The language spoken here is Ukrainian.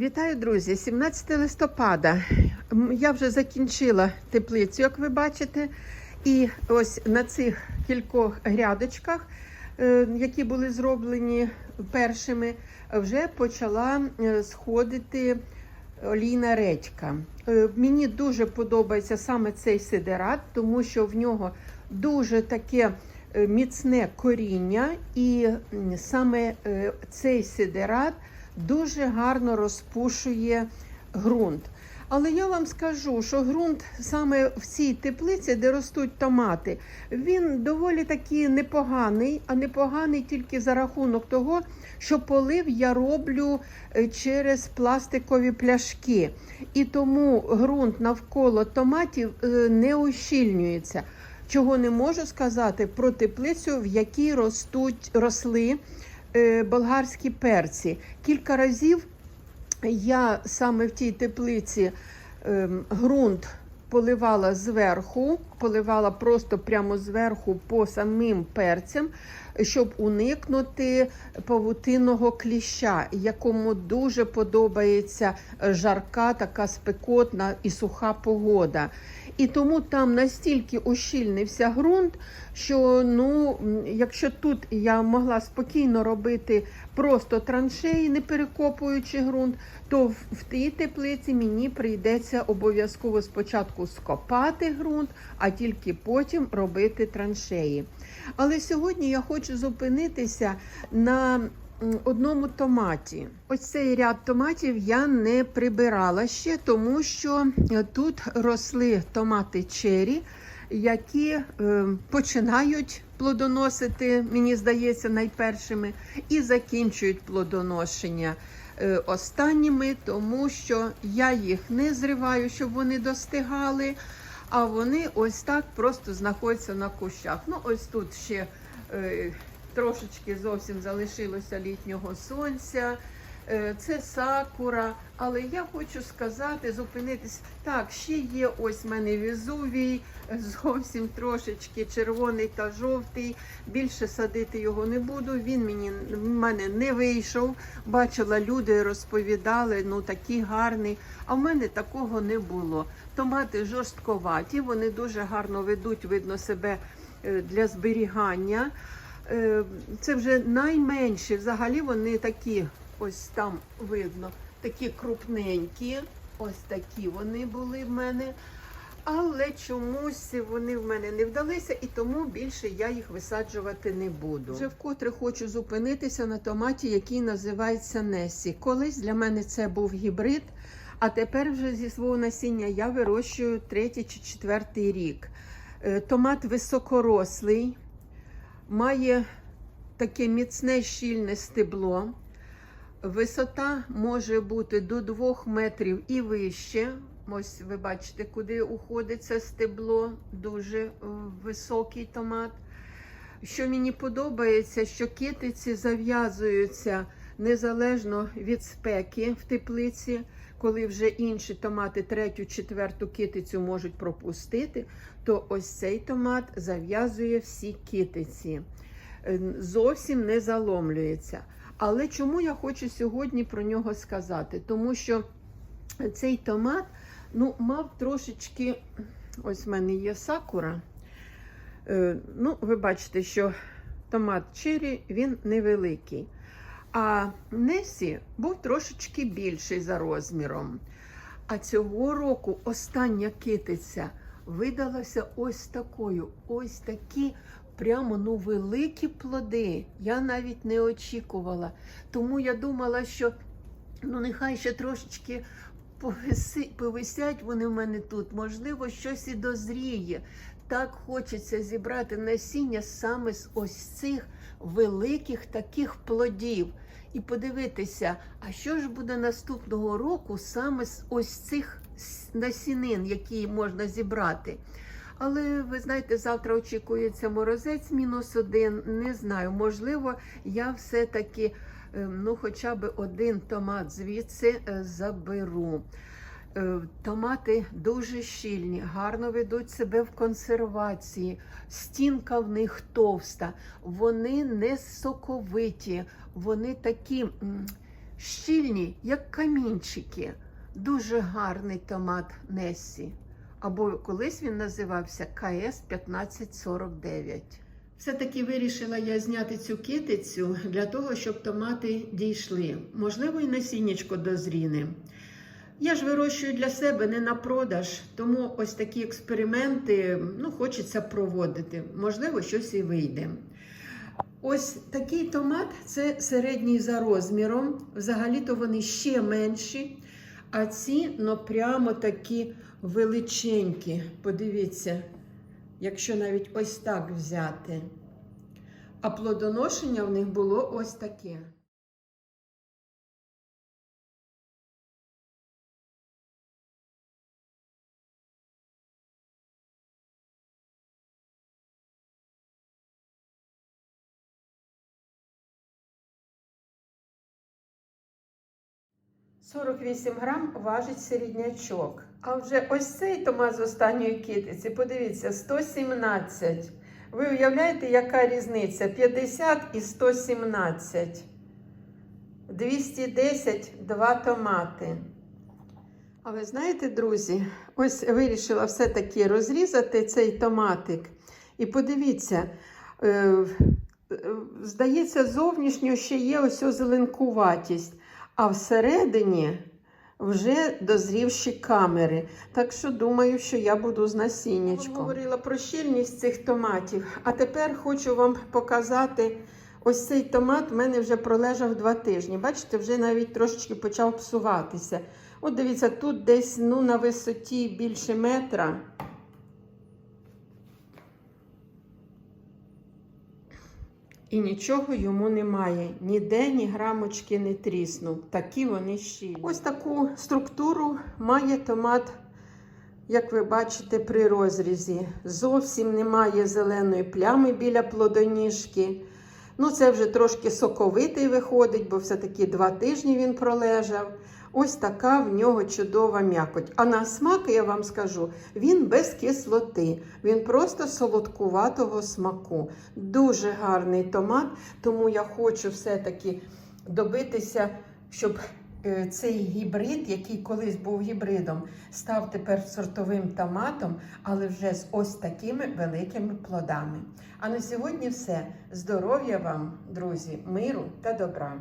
Вітаю, друзі! 17 листопада. Я вже закінчила теплицю, як ви бачите. І ось на цих кількох грядочках, е, які були зроблені першими, вже почала е, сходити олійна редька. Е, Мені дуже подобається саме цей сидерат, тому що в нього дуже таке міцне коріння, і саме цей сидерат дуже гарно розпушує ґрунт. Але я вам скажу, що ґрунт саме в цій теплиці, де ростуть томати, він доволі таки непоганий, а непоганий тільки за рахунок того, що полив я роблю е, через пластикові пляшки. І тому ґрунт навколо томатів е, не ущільнюється. Чого не можу сказати про теплицю, в якій ростуть росли болгарські перці. Кілька разів я саме в тій теплиці ем, ґрунт поливала зверху, поливала просто прямо зверху по самим перцям, щоб уникнути павутинного кліща, якому дуже подобається жарка, така спекотна і суха погода. І тому там настільки ущільнився ґрунт, що ну, якщо тут я могла спокійно робити просто траншеї, не перекопуючи ґрунт, то в, тій теплиці мені прийдеться обов'язково спочатку скопати ґрунт, а тільки потім робити траншеї. Але сьогодні я хочу зупинитися на одному томаті. Ось цей ряд томатів я не прибирала ще, тому що е, тут росли томати чері, які е, починають плодоносити, мені здається, найпершими, і закінчують плодоношення е, останніми, тому що я їх не зриваю, щоб вони достигали. А вони ось так просто знаходяться на кущах. Ну, ось тут ще е, трошечки зовсім залишилося літнього сонця. Е, Це сакура, але я хочу сказати, зупинитись. Так, ще є ось в мене візувій, зовсім трошечки червоний та жовтий. Більше садити його не буду. Він мені в мене не вийшов. Бачила, люди розповідали, ну такий гарний. А в мене такого не було. Томати жорстковаті, вони дуже гарно ведуть, видно себе е, для зберігання. Е, Це вже найменші. Взагалі вони такі, ось там видно, такі крупненькі. Ось такі вони були в мене. Але чомусь вони в мене не вдалися, і тому більше я їх висаджувати не буду. Вже вкотре хочу зупинитися на томаті, який називається Несі. Колись для мене це був гібрид, а тепер вже зі свого насіння я вирощую третій чи четвертий рік. Е, Томат високорослий, має таке міцне щільне стебло. Висота може бути до 2 метрів і вище. Ось ви бачите, куди уходить це стебло, дуже високий томат. Що мені подобається, що китиці зав'язуються незалежно від спеки в теплиці, коли вже інші томати третю, четверту китицю можуть пропустити, то ось цей томат зав'язує всі китиці. Е, Зовсім не заломлюється. Але чому я хочу сьогодні про нього сказати? Тому що цей томат ну, мав трошечки, ось в мене є сакура. Е, Ну, ви бачите, що томат чері він невеликий. А Несі був трошечки більший за розміром. А цього року остання китиця видалася ось такою. Ось такі прямо ну великі плоди. Я навіть не очікувала. Тому я думала, що ну нехай ще трошечки повисять вони в мене тут. Можливо, щось і дозріє. Так хочеться зібрати насіння саме з ось цих великих таких плодів. І подивитися, а що ж буде наступного року саме з ось цих насінин, які можна зібрати. Але ви знаєте, завтра очікується морозець мінус один. Не знаю, можливо, я все-таки е, ну, хоча б один томат звідси е, заберу. Е, Томати дуже щільні, гарно ведуть себе в консервації, стінка в них товста, вони не соковиті, вони такі щільні, як камінчики. Дуже гарний томат Несі. Або колись він називався КС 1549. Все-таки вирішила я зняти цю китицю для того, щоб томати дійшли. Можливо, і насіннячко дозріне. Я ж вирощую для себе не на продаж, тому ось такі експерименти ну, хочеться проводити. Можливо, щось і вийде. Ось такий томат це середній за розміром. Взагалі-то вони ще менші. А ці ну, прямо такі величенькі. Подивіться, якщо навіть ось так взяти. А плодоношення в них було ось таке. – 48 грам важить середнячок. А вже ось цей томат з останньої китиці, подивіться, 117. Ви уявляєте, яка різниця? 50 і 117. 210 два томати. А ви знаєте, друзі, ось вирішила все-таки розрізати цей томатик. І подивіться, е, е, здається, зовнішньо ще є ось зеленкуватість, а всередині вже дозрівші камери. Так що думаю, що я буду з насіннячком. Говорила про щільність цих томатів. А тепер хочу вам показати. Ось цей томат в мене вже пролежав два тижні. Бачите, вже навіть трошечки почав псуватися. От дивіться, тут десь ну, на висоті більше метра. І нічого йому немає. Ніде ні грамочки не тріснув. Такі вони щільні. Ось таку структуру має томат, як ви бачите, при розрізі. Зовсім немає зеленої плями біля плодоніжки. Ну, це вже трошки соковитий виходить, бо все-таки два тижні він пролежав. Ось така в нього чудова м'якоть. А на смак, я вам скажу, він без кислоти, він просто солодкуватого смаку. Дуже гарний томат, тому я хочу все-таки добитися, щоб цей гібрид, який колись був гібридом, став тепер сортовим томатом, але вже з ось такими великими плодами. А на сьогодні все. Здоров'я вам, друзі, миру та добра.